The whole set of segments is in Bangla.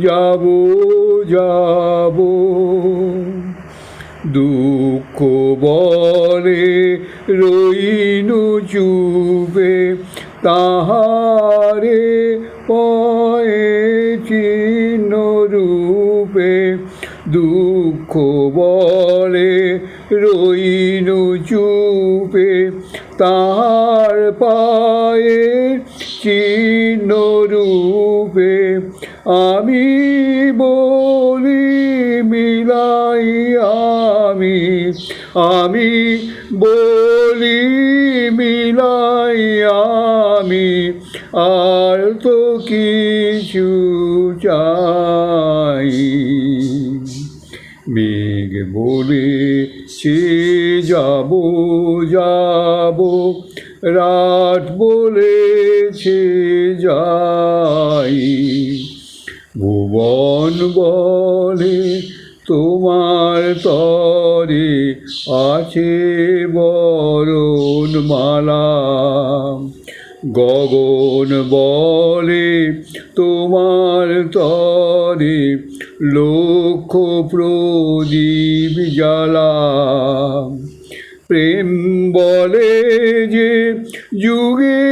যাব যাব। দুঃখ বলে রইনু চুপে, তাহারে পয়ে চিহ্ন রূপে। দুঃখ বলে রইনু চুপে, তাহার পায়ে চিহ্ন রূপে। আমি বলি মিলাই আমি আমি বলি মিলাই আমি, আর তো কিছু চাই। মেঘ বলে সে যাব যাব, রাত বলেছে যাই ভুবন বলে তোমার তরে আছে বরণ মালা গগন বলে তোমার তরে লক্ষ প্রদীপ জ্বালা। প্রেম বলে যে যুগে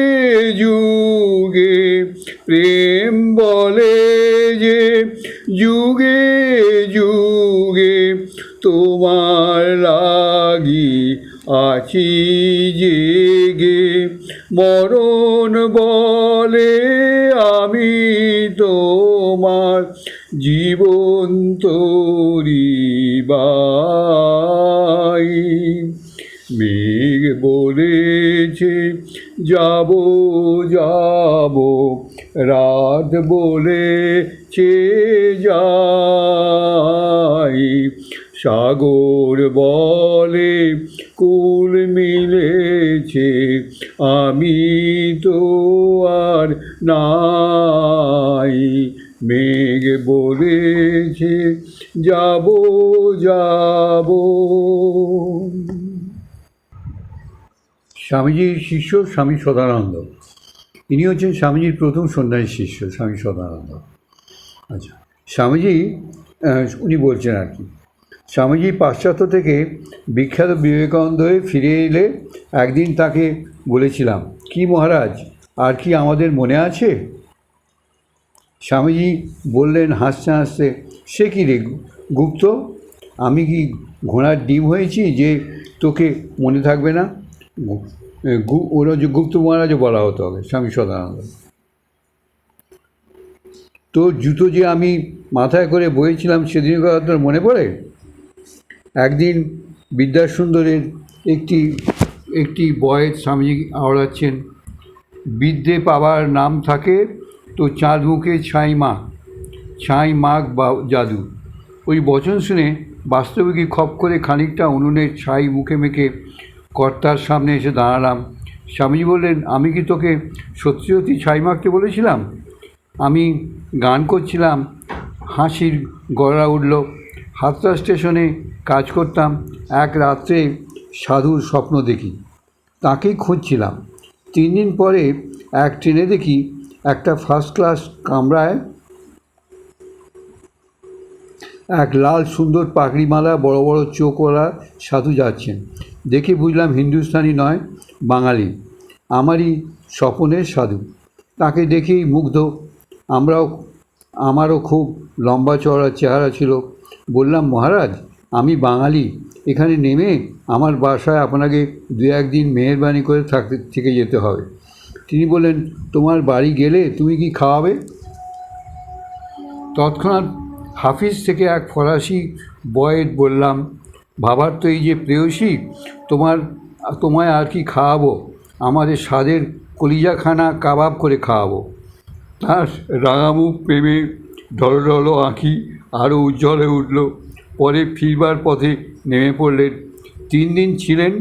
যুগে, প্রেম বলে যে যুগে যুগে তোমার লাগি আছি জেগে। মরণ বলে আমি তোমার জীবন তরি মেঘ বলেছে, যাব যাব রাত বলেছে যাই। সাগর বলে কুল মিলেছে, আমি তো আর নাই। মেঘ বলেছে, যাব যাব। স্বামীজির শিষ্য, স্বামী সদানন্দ। ইনি হচ্ছেন স্বামীজির প্রথম সন্ন্যাসী শিষ্য, স্বামী সদানন্দ। আচ্ছা স্বামীজি উনি বলছেন আর কি, স্বামীজি পাশ্চাত্য থেকে বিখ্যাত বিবেকানন্দ হয়ে ফিরে এলে একদিন তাকে বলেছিলাম, কি মহারাজ, আর কি আমাদের মনে আছে? স্বামীজি বললেন হাসতে হাসতে, সে কি রে গুপ্ত? আমি কি ঘোড়ার ডিম হয়েছি যে তোকে মনে থাকবে না? ওরা যে গুপ্ত মহারাজও বলা হতো হবে স্বামী সদানন্দ। তো জুতো যে আমি মাথায় করে বয়েছিলাম সেদিন তোর মনে পড়ে? একদিন বিদ্যাসুন্দরের একটি একটি বয়ের স্বামীজি আওড়াচ্ছেন, বিদ্যে পাবার নাম থাকে তো চাঁদ মুখে ছাই মা, ছাই মাখ বা জাদু। ওই বচন শুনে বাস্তবে কি খপ করে খানিকটা উনুনের ছাই মুখে মেখে কর্তার সামনে এসে দাঁড়ালাম। স্বামীজি বললেন, আমি কি তোকে সত্যি সত্যি ছাই মাখতে বলেছিলাম? আমি গান করছিলাম, হাসির গড়া উঠল। হাতরা স্টেশনে কাজ করতাম, এক রাত্রে সাধুর স্বপ্ন দেখি। তাকেই খুঁজছিলাম। তিন দিন পরে এক ট্রেনে দেখি একটা ফার্স্ট ক্লাস কামরায় এক লাল সুন্দর পাগড়িমালা, বড় বড় চোখওয়ালা সাধু যাচ্ছেন। দেখে বুঝলাম হিন্দুস্তানি নয়, বাঙালি। আমারই স্বপনের সাধু। তাকে দেখেই মুগ্ধ। আমরাও আমারও খুব লম্বা চওড়া চেহারা ছিল। বললাম, মহারাজ, আমি বাঙালি। এখানে নেমে আমার বাসায় আপনাকে দু, একদিন মেহরবানি করে থাকতে, থেকে যেতে হবে। তিনি বললেন, তোমার বাড়ি গেলে তুমি কি খাওয়াবে? তৎক্ষণাৎ হাফিজ থেকে এক ফরাসি বয়েড বললাম ভাবার তো এই যে প্রেয়সী, তোমার, তোমায় আর কি খাওয়াবো? আমাদের স্বাদের কলিজাখানা কাবাব করে খাওয়াবো। তার রাঙামুখ প্রেমে ঢলো ঢলো আঁখি আরও উজ্জ্বল হয়ে উঠল। পরে ফিরবার পথে নেমে পড়লেন। তিন দিন ছিলেন,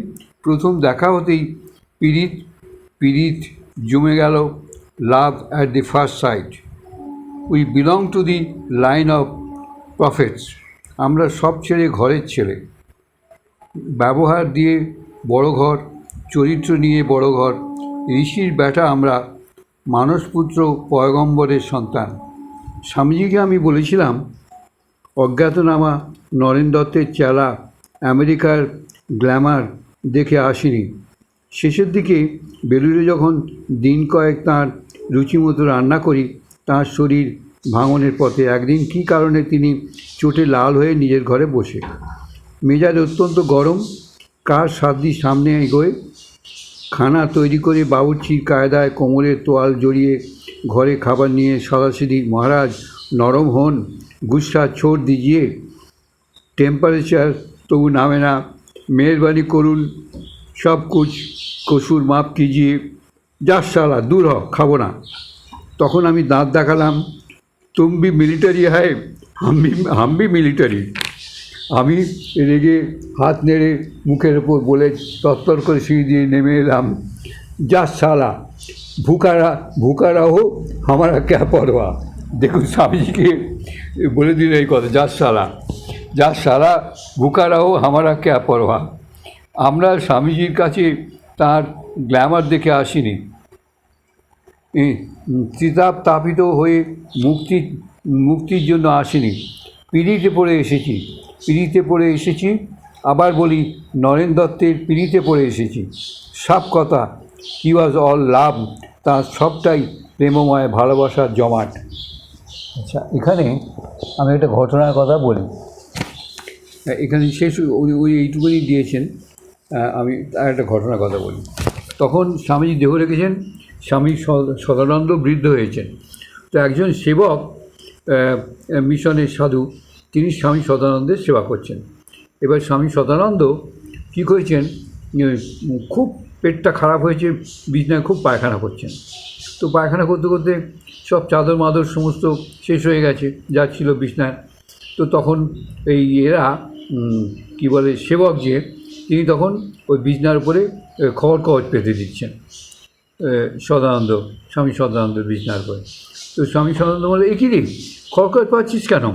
প্রথম দেখা হতেই পীড়িত পীড়িত জমে গেল love at the first sight we belong to the line of profits আমরা সব ছেড়ে ঘরের ছেলে। ব্যবহার দিয়ে বড় ঘর, চরিত্র নিয়ে বড় ঘর, ঋষির ব্যাটা আমরা, মানসপুত্র পয়গম্বরের সন্তান। স্বামীজিকে আমি বলেছিলাম, অজ্ঞাতনামা নরেন দত্তের চেলা আমেরিকার গ্ল্যামার দেখে আসিনি। শেষের দিকে বেলুড়ে যখন দিন কয়েক তাঁর রুচিমতো রান্না করি, তাঁর শরীর ভাঙনের পথে একদিন কী কারণে তিনি চোটে লাল হয়ে নিজের ঘরে বসে। মেজাজ অত্যন্ত গরম। কার সাধ্যি সামনে এগোয়? খানা তৈরি করে বাবুর্চির কায়দায় কোমরে তোয়াল জড়িয়ে ঘরে খাবার নিয়ে সরাসরি মহারাজ, নরম হন, গুসা ছোট দিজিয়ে। টেম্পারেচার তবু নামে না। মেহরবানি করুন। সব কুছ, কসুর মাপ কিজিয়ে। যার সালা দূর হ, খাব না। তখন আমি দাঁত দেখালাম। তুম মিলিটারি হয় হাম্বি হাম্বি মিলিটারি আমি রেগে হাত নেড়ে মুখের ওপর বলে তত্তর করে সিঁড়ি দিয়ে নেমে এলাম। যা সালা ভুকারা ভুকারা হো হামারা ক্যা পরোয়া। দেখুন স্বামীজিকে বলে দিল এই কথা, যা সালা যা সালা ভুকারা হো হামারা ক্যা পরোয়া। আমরা স্বামীজির কাছে তার গ্ল্যামার দেখে আসিনি। তিতাপ তাপিত হয়ে মুক্তি, মুক্তির জন্য আসিনি। পিড়িতে পড়ে এসেছি। পিড়িতে পড়ে এসেছি। আবার বলি নরেন দত্তের পিড়িতে পড়ে এসেছি। সব কথা হি ওয়াজ অল লাভ তার সবটাই প্রেমময় ভালোবাসার জমাট। আচ্ছা এখানে আমি একটা ঘটনার কথা বলি। এখানে শেষ উনি উনি এইটুকুনি দিয়েছেন। আমি আর একটা ঘটনার কথা বলি। তখন স্বামীজি দেহ রেখেছেন স্বামী সদানন্দ বৃদ্ধ হয়েছেন। তো একজন সেবক মিশনের সাধু তিনি স্বামী সদানন্দের সেবা করছেন। এবার স্বামী সদানন্দ কী করেছেন? খুব পেটটা খারাপ হয়েছে, বিছনায় খুব পায়খানা করছেন। তো পায়খানা করতে করতে সব চাদর মাদর সমস্ত শেষ হয়ে গেছে, যা ছিল বিছনায়। তো তখন এই এরা কি বলে, সেবক যে, তিনি তখন ওই বিছনার উপরে খড় কবচ পেতে দিচ্ছেন সদানন্দ, স্বামী সদানন্দ বিছনার উপরে। তো স্বামী সদানন্দ বলে একই রে? খড় কবচ পাচ্ছিস কেন?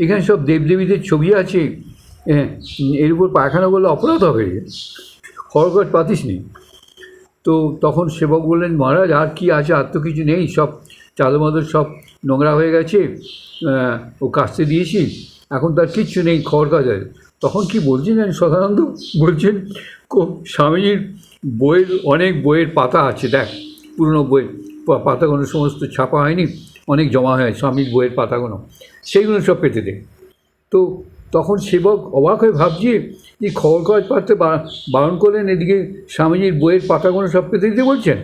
এখানে সব দেবদেবীদের ছবি আছে। হ্যাঁ এর উপর পায়খানা করলে অপরাধ হবে রে। পাতিস নি তো তখন সেবক বললেন, মহারাজ, আর কি আছে? আর তো কিছু নেই। সব চাদর মাদর সব নোংরা হয়ে গেছে। ও কাচতে দিয়েছি। এখন তার কিচ্ছু নেই খবর কাজ আছে তখন কি বলছেন জানেন সদানন্দ? বলছেন স্বামীজির বইয়ের অনেক বইয়ের পাতা আছে। দেখ, পুরনো বই। পা- পাতাগুলো সমস্ত ছাপা হয়নি। অনেক জমা হয় স্বামীর বইয়ের পাতাগুলো। সেইগুলো সব পেতে দেয়। তো তখন সেবক অবাক হয়ে ভাবছে যে খবর কাগজ পাঠতে বা- বারণ করলেন, এদিকে স্বামীজির বইয়ের পাতাগুলো সব পেতে দিতে বলছেন।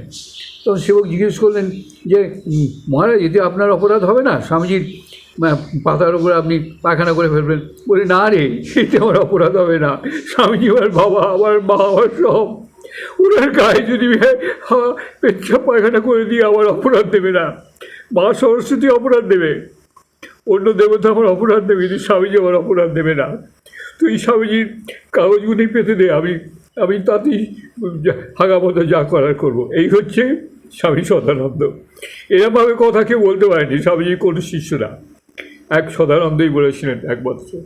তখন সেবক জিজ্ঞেস করলেন যে মহারাজ, এতে আপনার অপরাধ হবে না? স্বামীজির পাতার উপরে আপনি পায়খানা করে ফেলবেন। বলে, না রে, এতে আমার অপরাধ হবে না। স্বামীজি আমার বাবা, আমার মা, আমার সব। ওনার গায়ে যদি পেচ্ছাপ পায়খানা করে দিয়ে আমার অপরাধ দেবে না। মা সরস্বতী অপরাধ দেবে। অন্য দেবতা আমার অপরাধ দেবে, কিন্তু স্বামীজি আমার অপরাধ দেবে না। তো এই স্বামীজির কাগজগুলি পেতে দে, আমি আমি তাতেই হাগামতো হাগা মতো যা করার করব। এই হচ্ছে স্বামী সদানন্দ। এরমভাবে কথা কেউ বলতে পারেনি, স্বামীজির কোনো শিষ্য না। এক সদানন্দই বলেছিলেন এক বছর